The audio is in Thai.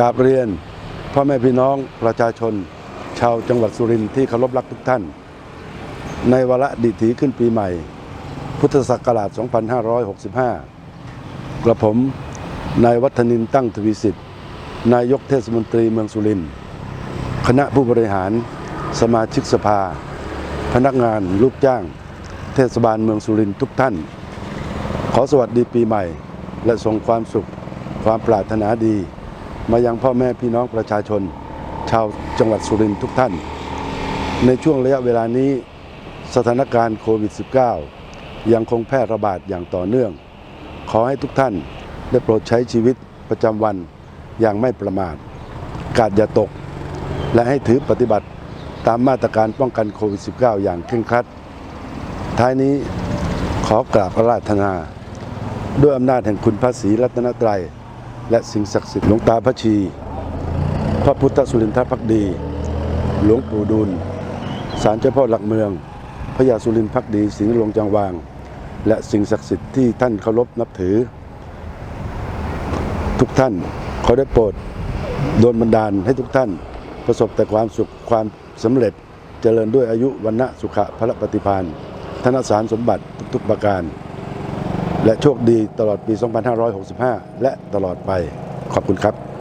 กราบเรียนพ่อแม่พี่น้องประชาชน ชาวจังหวัดสุรินทร์ที่เคารพรักทุกท่าน ในวาระดิถีขึ้นปีใหม่ พุทธศักราช 2565 กระผมนายวัฒนินตั้งทวีสิทธิ์ นายกเทศมนตรีเมืองสุรินทร์คณะผู้บริหาร สมาชิกสภา พนักงานลูกจ้าง เทศบาลเมืองสุรินทร์ทุกท่าน ขอสวัสดีปีใหม่ และส่งความสุขความปรารถนาดี มายังพ่อแม่พี่น้องประชาชน ชาวจังหวัดสุรินทร์ทุกท่าน ในช่วงระยะเวลานี้สถานการณ์โควิด -19 ยังคงแพร่ระบาดอย่างต่อเนื่อง ขอให้ทุกท่านได้โปรดใช้ชีวิตประจำวันอย่างไม่ประมาท กาดอย่าตก และให้ถือปฏิบัติตามมาตรการป้องกันโควิด -19 อย่างเคร่งครัด ท้ายนี้ขอกราบพระราธนา ด้วยอำนาจแห่งคุณพระศรีรัตนตรัย และสิ่งศักดิ์สิทธิ์หลวงตาพระชี พระพุทธสุรินทรพักดี หลวงปู่ดูลศาลเจ้าพ่อหลักเมืองพระยาสุรินทร์พักดีสิงห์หลวงจังวาง และสิ่งศักดิ์สิทธิ์ที่ท่านเคารพนับถือ ทุกท่านขอได้โปรดโดนบันดาลให้ทุกท่าน ประสบแต่ความสุขความสำเร็จเจริญด้วยอายุวันนะสุขะพระปฏิพานธนสารสมบัติทุกๆประการ และโชคดีตลอดปี 2565 และตลอดไป ขอบคุณครับ